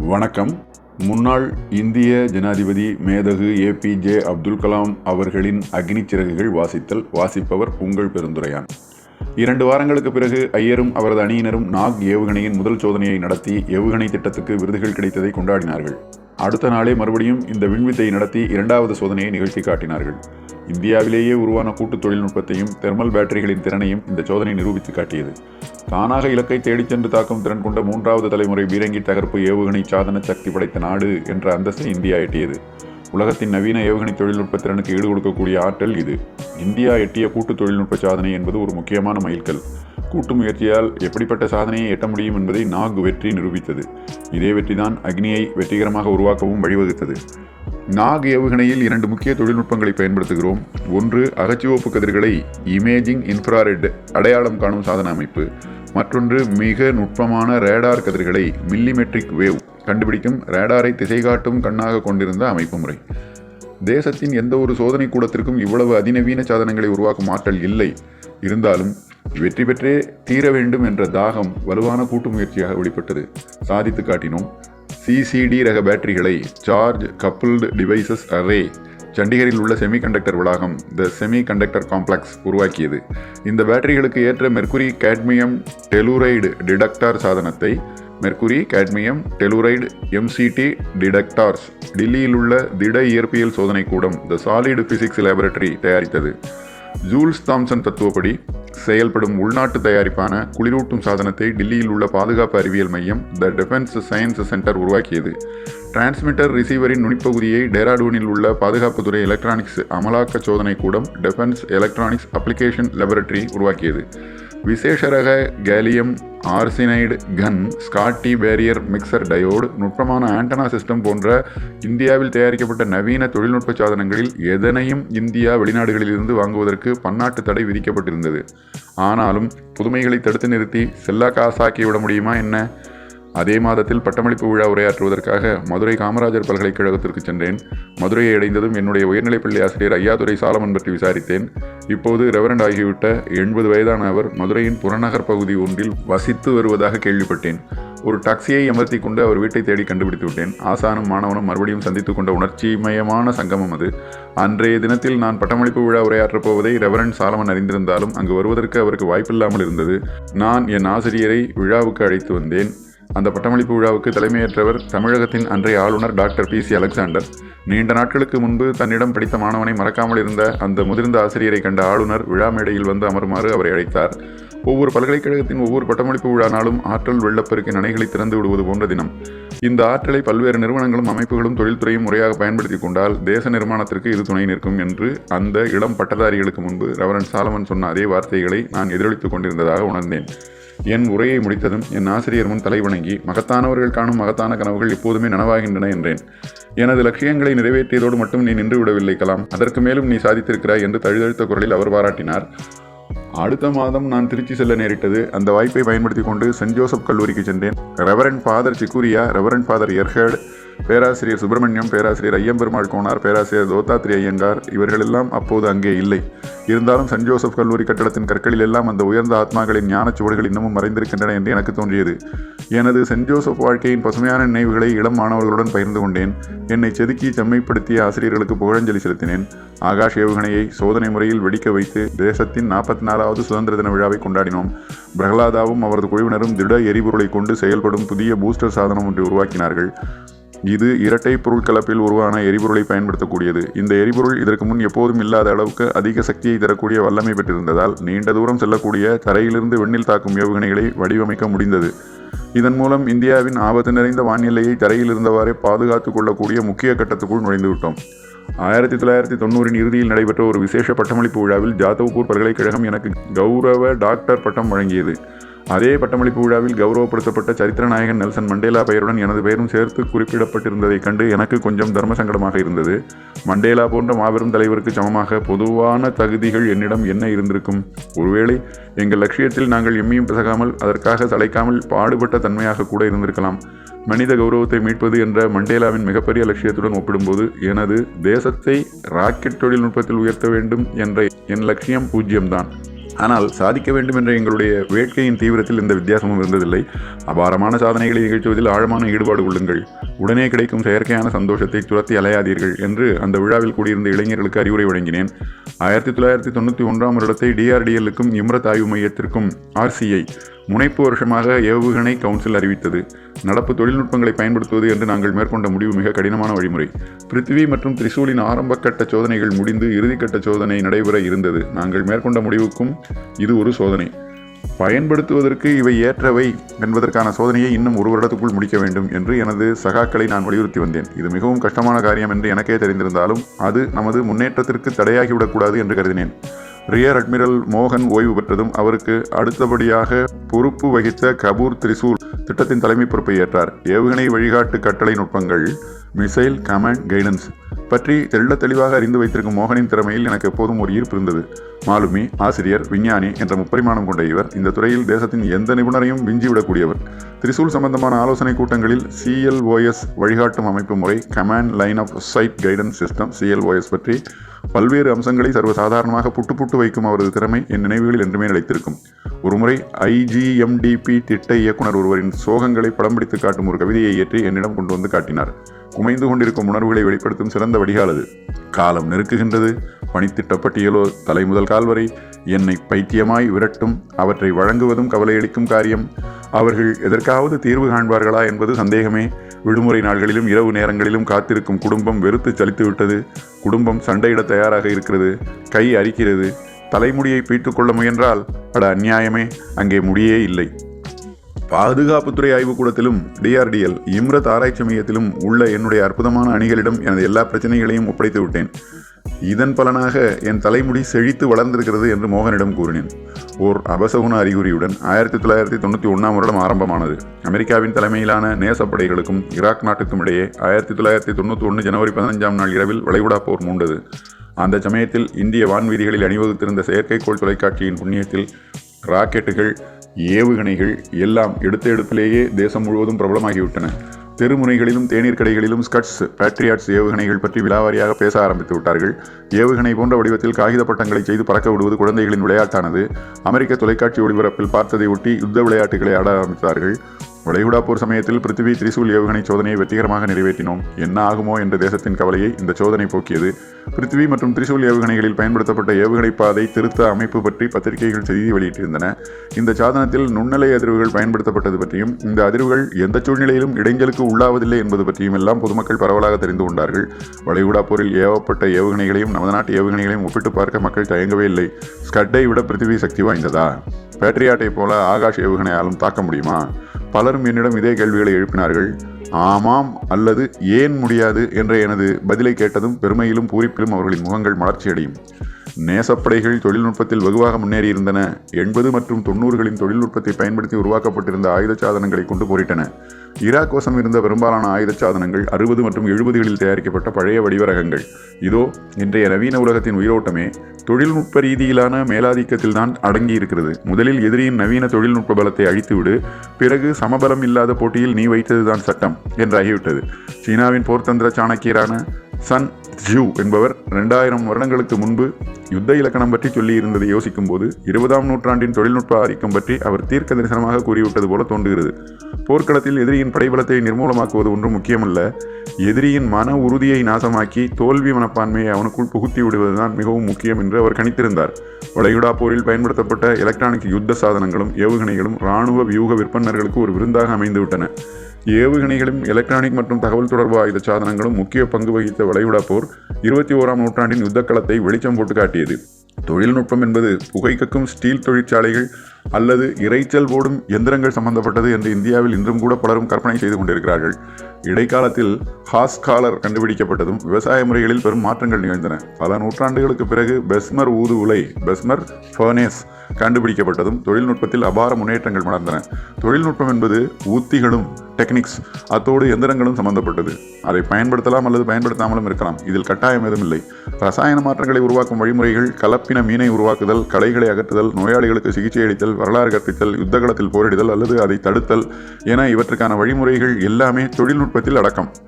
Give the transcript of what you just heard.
வணக்கம். முன்னாள் இந்திய ஜனாதிபதி மேதகு ஏபிஜே அப்துல் கலாம் அவர்களின் அக்னி சிறகுகள் வாசித்தல் வாசிப்பவர் உங்கள் பெருந்துரையான். இரண்டு வாரங்களுக்கு பிறகு ஐயரும் அவரது அணியினரும் நாக் ஏவுகணையின் முதல் சோதனையை நடத்தி ஏவுகணை திட்டத்துக்கு விருதுகள் கிடைத்ததை கொண்டாடினார்கள். அடுத்த நாளே மறுபடியும் இந்த விண்வித்தை நடத்தி இரண்டாவது சோதனையை நிகழ்த்தி காட்டினார்கள். இந்தியாவிலேயே உருவான கூட்டு தொழில்நுட்பத்தையும் தெர்மல் பேட்டரிகளின் திறனையும் இந்த சோதனை நிரூபித்து காட்டியது. தானாக இலக்கை தேடிச் சென்று தாக்கும் திறன் கொண்ட மூன்றாவது தலைமுறை பீரங்கி தகர்ப்பு ஏவுகணை சாதன சக்தி படைத்த நாடு என்ற அந்தஸ்தை இந்தியா எட்டியது. உலகத்தின் நவீன ஏவுகணை தொழில்நுட்ப திறனுக்கு ஈடு கொடுக்கக்கூடிய ஆற்றல் இது. இந்தியா எட்டிய கூட்டு தொழில்நுட்ப சாதனை என்பது ஒரு முக்கியமான மைல்கல். கூட்டு முயற்சியால் எப்படிப்பட்ட சாதனையை எட்ட முடியும் என்பதை நாக் வெற்றி நிரூபித்தது. இதே வெற்றிதான் அக்னியை வெற்றிகரமாக உருவாக்கவும் வழிவகுத்தது. நாக் ஏவுகணையில் இரண்டு முக்கிய தொழில்நுட்பங்களை பயன்படுத்துகிறோம். ஒன்று அகச்சிவப்பு கதிர்களை இமேஜிங் இன்ஃப்ராரெட் அடையாளம் காணும் சாதன அமைப்பு. மற்றொன்று மிக நுட்பமான ரேடார் கதிர்களை மில்லிமெட்ரிக் வேவ் கண்டுபிடிக்கும் ரேடாரை திசை காட்டும் கண்ணாக கொண்டிருந்த அமைப்பு முறை. தேசத்தின் எந்த ஒரு சோதனை கூடத்திற்கும் இவ்வளவு அதிநவீன சாதனங்களை உருவாக்கும் ஆற்றல் இல்லை. இருந்தாலும் வெற்றி பெற்றே தீர வேண்டும் என்ற தாகம் வலுவான கூட்டு முயற்சியாக வெளிப்பட்டது. சாதித்து காட்டினோம். சிசிடி ரக பேட்டரிகளை சார்ஜ் கப்புள்டு டிவைசஸ் அரே சண்டிகரில் உள்ள செமிகண்டக்டர் வளாகம் த செமி கண்டக்டர் காம்ப்ளெக்ஸ் உருவாக்கியது. இந்த பேட்டரிகளுக்கு ஏற்ற மெர்குரி கேட்மியம் டெலூரைடு டிடக்டார் சாதனத்தை mercury cadmium telluride MCT detectors டில்லியில் உள்ள திட இயற்பியல் சோதனை கூடம் த சாலிடு பிசிக்ஸ் லேபரட்டரி தயாரித்தது. ஜூல்ஸ் தாம்சன் தத்துவப்படி செயல்படும் உள்நாட்டு தயாரிப்பான குளிரூட்டும் சாதனத்தை டில்லியில் உள்ள பாதுகாப்பு அறிவியல் மையம் த டிஃபென்ஸ் சயின்ஸ் சென்டர் உருவாக்கியது. டிரான்ஸ்மிட்டர் ரிசீவரின் நுனிப்பகுதியை டேராடூனில் உள்ள பாதுகாப்புத்துறை எலக்ட்ரானிக்ஸ் அமலாக்க சோதனை கூடம் டிஃபென்ஸ் எலக்ட்ரானிக்ஸ் அப்ளிகேஷன் லெபரட்டரி உருவாக்கியது. விசேஷ ரக gallium arsenide gun Schottky barrier mixer diode நுட்பமான ஆண்டனா சிஸ்டம் போன்ற இந்தியாவில் தயாரிக்கப்பட்ட நவீன தொழில்நுட்ப சாதனங்களில் எதனையும் இந்தியா வெளிநாடுகளிலிருந்து வாங்குவதற்கு பன்னாட்டு தடை விதிக்கப்பட்டிருந்தது. ஆனாலும் புதுமைகளை தடுத்து நிறுத்தி செல்லா காசாக்கி விட முடியுமா என்ன? அதே மாதத்தில் பட்டமளிப்பு விழா உரையாற்றுவதற்காக மதுரை காமராஜர் பல்கலைக்கழகத்திற்கு சென்றேன். மதுரையை அடைந்ததும் என்னுடைய உயர்நிலைப்பள்ளி ஆசிரியர் ஐயாதுரை சாலமன் பற்றி விசாரித்தேன். இப்போது ரெவரண்ட் ஆகிவிட்ட எண்பது வயதான அவர் மதுரையின் புறநகர் பகுதி ஒன்றில் வசித்து வருவதாக கேள்விப்பட்டேன். ஒரு டாக்ஸியை அமர்த்தி கொண்டு அவர் வீட்டை தேடி கண்டுபிடித்து விட்டேன். ஆசானும் மாணவனும் மறுபடியும் சந்தித்துக் கொண்ட உணர்ச்சிமயமான சங்கமம் அது. அன்றைய தினத்தில் நான் பட்டமளிப்பு விழா உரையாற்றப் போவதை ரெவரண்ட் சாலமன் அறிந்திருந்தாலும் அங்கு வருவதற்கு அவருக்கு வாய்ப்பில்லாமல் இருந்தது. நான் என் ஆசிரியரை விழாவுக்கு அழைத்து வந்தேன். அந்த பட்டமளிப்பு விழாவுக்கு தலைமையேற்றவர் தமிழகத்தின் அன்றைய ஆளுநர் டாக்டர் பி சி அலெக்சாண்டர். நீண்ட நாட்களுக்கு முன்பு தன்னிடம் படித்த மாணவனை மறக்காமல் இருந்த அந்த முதிர்ந்த ஆசிரியரை கண்ட ஆளுநர் விழா மேடையில் வந்து அமருமாறு அவரை அழைத்தார். ஒவ்வொரு பல்கலைக்கழகத்தின் ஒவ்வொரு பட்டமளிப்பு விழா நாளும் ஆற்றல் வெள்ளப்பெருக்கின் அணைகளை திறந்து விடுவது போன்ற தினம். இந்த ஆற்றலை பல்வேறு நிறுவனங்களும் அமைப்புகளும் தொழில்துறையும் முறையாக பயன்படுத்தி கொண்டால் தேச நிர்மாணத்திற்கு இது துணை நிற்கும் என்று அந்த இளம் பட்டதாரிகளுக்கு முன்பு ரெவரன் சாலமன் சொன்ன அதே வார்த்தைகளை நான் எதிரொலித்துக் கொண்டிருந்ததாக உணர்ந்தேன். என் உரையை முடித்ததும் என் ஆசிரியர் முன் தலைவணங்கி மகத்தானவர்கள் காணும் மகத்தான கனவுகள் எப்போதுமே நனவாகின்றன என்றேன். எனது லட்சியங்களை நிறைவேற்றியதோடு மட்டும் நீ நின்று விடவில்லை கலாம். அதற்கு மேலும் நீ சாதித்திருக்கிறாய் என்று தழுதழுத்த குரலில் அவர் பாராட்டினார். அடுத்த மாதம் நான் திருச்சி செல்ல நேரிட்டது அந்த வாய்ப்பை பயன்படுத்தி கொண்டு சென்ட் ஜோசப் கல்லூரிக்கு சென்றேன். ரெவரண்ட் ஃபாதர் சிக்குரியா ரெவரண்ட் ஃபாதர் எர்ஹேட் பேராசிரியர் சுப்பிரமணியம் பேராசிரியர் ஐயம்பெருமாள் கோனார் பேராசிரியர் தோத்தாத்ரி ஐயங்கார் இவர்களெல்லாம் அப்போது அங்கே இல்லை. இருந்தாலும் சென்ட் ஜோசப் கல்லூரி கட்டடத்தின் கற்களில் எல்லாம் அந்த உயர்ந்த ஆத்மாக்களின் ஞானச் சுவடுகள் இன்னமும் மறைந்திருக்கின்றன என்று எனக்கு தோன்றியது. எனது சென்ட் ஜோசப் வாழ்க்கையின் பசுமையான நினைவுகளை இளம் மாணவர்களுடன் பகிர்ந்து கொண்டேன். என்னை செதுக்கி செம்மைப்படுத்திய ஆசிரியர்களுக்கு புகழஞ்சலி செலுத்தினேன். ஆகாஷ் ஏவுகணையை சோதனை முறையில் வெடிக்க வைத்து தேசத்தின் நாற்பத்தி நாலாவது சுதந்திர தின விழாவை கொண்டாடினோம். பிரகலாதாவும் அவரது குழுவினரும் திட எரிபொருளை கொண்டு செயல்படும் புதிய பூஸ்டர் சாதனம் ஒன்றை உருவாக்கினார்கள். இது இரட்டை பொருள் கலப்பில் உருவான எரிபொருளை பயன்படுத்தக்கூடியது. இந்த எரிபொருள் இதற்கு முன் எப்போதும் இல்லாத அளவுக்கு அதிக சக்தியை தரக்கூடிய வல்லமை பெற்றிருந்ததால் நீண்ட தூரம் செல்லக்கூடிய தரையிலிருந்து விண்ணில் தாக்கும் ஏவுகணைகளை வடிவமைக்க முடிந்தது. இதன் மூலம் இந்தியாவின் ஆபத்து நிறைந்த வானிலையை தரையில் இருந்தவாறே பாதுகாத்துக் கொள்ளக்கூடிய முக்கிய கட்டத்துக்குள் நுழைந்துவிட்டோம் ஆயிரத்தி தொள்ளாயிரத்தி தொண்ணூறின் இறுதியில் நடைபெற்ற ஒரு விசேஷ பட்டமளிப்பு விழாவில் ஜாதவ்பூர் பல்கலைக்கழகம் எனக்கு கௌரவ டாக்டர் பட்டம் வழங்கியது. அதே பட்டமளிப்பு விழாவில் கௌரவப்படுத்தப்பட்ட சரித்திரநாயகன் நெல்சன் மண்டேலா பெயருடன் எனது பெயரும் சேர்த்து குறிப்பிடப்பட்டிருந்ததைக் கண்டு எனக்கு கொஞ்சம் தர்ம சங்கடமாக இருந்தது. மண்டேலா போன்ற மாபெரும் தலைவருக்கு சமமாக பொதுவான தகுதிகள் என்னிடம் என்ன இருந்திருக்கும்? ஒருவேளை எங்கள் லட்சியத்தில் நாங்கள் எம்மியும் பிசகாமல் அதற்காக சளைக்காமல் பாடுபட்ட தன்மையாக கூட இருந்திருக்கலாம். மனித கௌரவத்தை மீட்பது என்ற மண்டேலாவின் மிகப்பெரிய லட்சியத்துடன் ஒப்பிடும்போது எனது தேசத்தை ராக்கெட் தொழில்நுட்பத்தில் உயர்த்த வேண்டும் என்ற என் லட்சியம் பூஜ்ஜியம்தான் ஆனால் சாதிக்க வேண்டும் என்ற எங்களுடைய வேட்கையின் தீவிரத்தில் எந்த வித்தியாசமும் இருந்ததில்லை. அபாரமான சாதனைகளை நிகழ்த்துவதில் ஆழமான ஈடுபாடு கொள்ளுங்கள். உடனே கிடைக்கும் செயற்கையான சந்தோஷத்தை துரத்தி அலையாதீர்கள் என்று அந்த விழாவில் கூடியிருந்த இளைஞர்களுக்கு அறிவுரை வழங்கினேன். ஆயிரத்தி தொள்ளாயிரத்தி தொண்ணூற்றி ஒன்றாம் வருடத்தை டிஆர்டிஎல்லுக்கும் இம்ரத் ஆய்வு மையத்திற்கும் ஆர்சிஐ முனைப்பு வருஷமாக ஏவுகணை கவுன்சில் அறிவித்தது. நடப்பு தொழில்நுட்பங்களை பயன்படுத்துவது என்று நாங்கள் மேற்கொண்ட முடிவு மிக கடினமான வழிமுறை. பிருத்திவி மற்றும் திரிசூலின் ஆரம்ப கட்ட சோதனைகள் முடிந்து இறுதிக்கட்ட சோதனை நடைபெற இருந்தது. நாங்கள் மேற்கொண்ட முடிவுக்கும் இது ஒரு சோதனை. பயன்படுத்துவதற்கு இவை ஏற்றவை என்பதற்கான சோதனையை இன்னும் ஒரு வருடத்துக்குள் முடிக்க வேண்டும் என்று எனது சகாக்களை நான் வலியுறுத்தி வந்தேன். இது மிகவும் கஷ்டமான காரியம் என்று எனக்கே தெரிந்திருந்தாலும் அது நமது முன்னேற்றத்திற்கு தடையாகிவிடக்கூடாது என்று கருதினேன். ரியர் அட்மிரல் மோகன் ஓய்வு பெற்றதும் அவருக்கு அடுத்தபடியாக பொறுப்பு வகித்த கபூர் திரிசூல் திட்டத்தின் தலைமை பொறுப்பை ஏற்றார். ஏவுகணை வழிகாட்டு கட்டளை நுட்பங்கள் மிசைல் கமாண்ட் கைடன்ஸ் பற்றி தெள்ள தெளிவாக அறிந்து வைத்திருக்கும் மோகனின் திறமையில் எனக்கு எப்போதும் ஒரு ஈர்ப்பு இருந்தது. மாலுமி ஆசிரியர் விஞ்ஞானி என்ற முப்பரிமாணம் கொண்ட இவர் இந்த துறையில் தேசத்தின் எந்த நிபுணரையும் விஞ்சிவிடக்கூடியவர் திரிசூல் சம்பந்தமான ஆலோசனை கூட்டங்களில் சிஎல்ஓஎஸ் வழிகாட்டும் அமைப்பு முறை command line of sight guidance system CLOS பற்றி பல்வேறு அம்சங்களை சர்வசாதாரணமாக புட்டு புட்டு வைக்கும் அவரது திறமை என் நினைவுகளில் என்றுமே நிலைத்திருக்கும். ஒருமுறை ஐஜிஎம்டிபி திட்ட இயக்குனர் ஒருவரின் சோகங்களை படம் பிடித்து காட்டும் ஒரு கவிதையை ஏற்றி என்னிடம் கொண்டு வந்து காட்டினார். குமைந்து கொண்டிருக்கும் உணர்வுகளை வெளிப்படுத்தும் சிறந்த வடிகால் அது. காலம் நெருக்குகின்றது. பணித்திட்ட பட்டியலோ தலை முதல் கால் வரை என்னை பைத்தியமாய் விரட்டும் அவற்றை வழங்குவதும் கவலையளிக்கும் காரியம். அவர்கள் எதற்காவது தீர்வு காண்பார்களா என்பது சந்தேகமே. விடுமுறை நாள்களிலும் இரவு நேரங்களிலும் காத்திருக்கும் குடும்பம் வெறுத்து சலித்துவிட்டது. குடும்பம் சண்டையிட தயாராக இருக்கிறது. கை அரிக்கிறது. தலைமுடியை பீட்டுக்கொள்ள முயன்றால் அட அநியாயமே அங்கே முடியே இல்லை. பாதுகாப்புத்துறை ஆய்வுக்கூடத்திலும் டிஆர்டிஎல் இம்ரத் ஆராய்ச்சி மையத்திலும் உள்ள என்னுடைய அற்புதமான அணிகளிடம் எனது எல்லா பிரச்சனைகளையும் ஒப்படைத்து விட்டேன். இதன் பலனாக என் தலைமுடி செழித்து வளர்ந்திருக்கிறது என்று மோகனிடம் கூறினேன். ஓர் அபசகுண அறிகுறியுடன் ஆயிரத்தி தொள்ளாயிரத்தி தொண்ணூற்றி ஒன்றாம் வருடம் ஆரம்பமானது. அமெரிக்காவின் தலைமையிலான நேசப்படைகளுக்கும் ஈராக் நாட்டுக்கும் இடையே ஆயிரத்தி தொள்ளாயிரத்தி தொண்ணூற்றி ஒன்று ஜனவரி பதினஞ்சாம் நாள் இரவில் வளைகுடா போர் மூண்டது. அந்த சமயத்தில் இந்திய வான்வீதிகளில் அணிவகுத்திருந்த செயற்கைக்கோள் தொலைக்காட்சியின் புண்ணியத்தில் ராக்கெட்டுகள் ஏவுகணைகள் எல்லாம் எடுத்த இடத்திலேயே தேசம் முழுவதும் பிரபலமாகிவிட்டன. தெருமுனைகளிலும் தேநீர் கடைகளிலும் ஸ்கட்ஸ் பேட்ரியாட்ஸ் ஏவுகணைகள் பற்றி விலாவாரியாக பேச ஆரம்பித்து விட்டார்கள். ஏவுகணை போன்ற வடிவத்தில் காகித பட்டங்களை செய்து பறக்க விடுவது குழந்தைகளின் விளையாட்டானது. அமெரிக்க தொலைக்காட்சி ஒளிபரப்பில் பார்த்ததை ஒட்டி யுத்த விளையாட்டுகளை ஆட ஆரம்பித்தார்கள். வளைகுடா போர் சமயத்தில் பிருத்திவி திரிசூல் ஏவுகணை சோதனையை வெற்றிகரமாக நிறைவேற்றினோம். என்ன ஆகுமோ என்ற தேசத்தின் கவலையை இந்த சோதனை போக்கியது. பிருத்திவி மற்றும் திரிசூல் ஏவுகணைகளில் பயன்படுத்தப்பட்ட ஏவுகணை பாதை திருத்த அமைப்பு பற்றி பத்திரிகைகள் செய்தி வெளியிட்டிருந்தன. இந்த சாதனத்தில் நுண்ணலை அதிர்வுகள் பயன்படுத்தப்பட்டது பற்றியும் இந்த அதிர்வுகள் எந்த சூழ்நிலையிலும் இடைஞ்சலுக்கு உள்ளாவதில்லை என்பது பற்றியும் எல்லாம் பொதுமக்கள் பரவலாக தெரிந்து கொண்டார்கள். வளைகுடா போரில் ஏவப்பட்ட ஏவுகணைகளையும் நமது நாட்டு ஏவுகணைகளையும் ஒப்பிட்டு பார்க்க மக்கள் தயங்கவே இல்லை. ஸ்கட்டை விட பிருத்திவி சக்தி வாய்ந்ததா? பேட்ரியாட்டை போல ஆகாஷ் ஏவுகணையாலும் தாக்க முடியுமா? பலரும் என்னிடம் இதே கேள்விகளை எழுப்பினார்கள். ஆமாம் அல்லது ஏன் முடியாது என்ற எனது பதிலை கேட்டதும் பெருமையிலும் பூரிப்பிலும் அவர்களின் முகங்கள் மலர்ச்சியடையும். நேசப்படைகள் தொழில்நுட்பத்தில் வெகுவாக முன்னேறியிருந்தன. எண்பது மற்றும் தொண்ணூறுகளின் தொழில்நுட்பத்தை பயன்படுத்தி உருவாக்கப்பட்டிருந்த ஆயுத சாதனங்களை கொண்டு போரிட்டன. ஈராக் வசம் இருந்த பெரும்பாலான ஆயுத சாதனங்கள் அறுபது மற்றும் எழுபதுகளில் தயாரிக்கப்பட்ட பழைய வடிவ ரகங்கள் இதோ இன்றைய நவீன உலகத்தின் உயிரோட்டமே தொழில்நுட்ப ரீதியிலான மேலாதிக்கத்தில் தான் அடங்கி இருக்கிறது முதலில் எதிரியின் நவீன தொழில்நுட்ப பலத்தை அழித்துவிடு பிறகு சமபலம் இல்லாத போட்டியில் நீ வைத்ததுதான் சட்டம் என்றாகிவிட்டது. சீனாவின் போர்த்தந்திர சாணக்கியரான சன் ஜூ என்பவர் ரெண்டாயிரம் வருடங்களுக்கு முன்பு யுத்த இலக்கணம் பற்றி சொல்லியிருந்ததை யோசிக்கும் போது இருபதாம் நூற்றாண்டின் தொழில்நுட்ப ஆதிக்கம் பற்றி அவர் தீர்க்க தரிசனமாக கூறிவிட்டது போல தோன்றுகிறது. போர்க்களத்தில் எதிரியின் படைபலத்தை நிர்மூலமாக்குவது ஒன்றும் முக்கியமல்ல. எதிரியின் மன உறுதியை நாசமாக்கி தோல்வி மனப்பான்மையை அவனுக்குள் புகுத்தி விடுவதுதான் மிகவும் முக்கியம் என்று அவர் கணித்திருந்தார். வளைகுடா போரில் பயன்படுத்தப்பட்ட எலக்ட்ரானிக் யுத்த சாதனங்களும் ஏவுகணைகளும் இராணுவ வியூக விற்பனர்களுக்கு ஒரு விருந்தாக அமைந்துவிட்டன. ஏவுகணைகளும் எலக்ட்ரானிக் மற்றும் தகவல் தொடர்பு ஆயுத சாதனங்களும் முக்கிய பங்கு வகித்த வளைகுடா போர் இருபத்தி ஓராம் நூற்றாண்டின் யுத்தக்களத்தை வெளிச்சம் போட்டு காட்டியது. தொழில்நுட்பம் என்பது புகைக்கக்கும் ஸ்டீல் தொழிற்சாலைகள் அல்லது இறைச்சல் போடும் எந்திரங்கள் சம்பந்தப்பட்டது என்று இந்தியாவில் இன்றும் கூட பலரும் கற்பனை செய்து கொண்டிருக்கிறார்கள். இடைக்காலத்தில் ஹாஸ்காலர் கண்டுபிடிக்கப்பட்டதும் விவசாய முறைகளில் பெரும் மாற்றங்கள் நிகழ்ந்தன. பல நூற்றாண்டுகளுக்கு பிறகு பெஸ்மர் ஊது உலை பெஸ்மர் ஃபர்னேஸ் கண்டுபிடிக்கப்பட்டதும் தொழில்நுட்பத்தில் அபார முன்னேற்றங்கள் நடந்தன தொழில்நுட்பம் என்பது ஊத்திகளும் டெக்னிக்ஸ் அத்தோடு எந்திரங்களும் சம்பந்தப்பட்டது. அதை பயன்படுத்தலாம் அல்லது பயன்படுத்தாமலும் இருக்கலாம். இதில் கட்டாயம் எதுவும் இல்லை. ரசாயன மாற்றங்களை உருவாக்கும் வழிமுறைகள் கலப்பின மீனை உருவாக்குதல் களைகளை அகற்றுதல் நோயாளிகளுக்கு சிகிச்சை அளித்தல் வரலாறு கற்பித்தல் யுத்தகலத்தில் போரிடுதல் அல்லது அதை தடுத்தல் என இவற்றுக்கான வழிமுறைகள் எல்லாமே தொழில்நுட்பத்தில் அடக்கம்.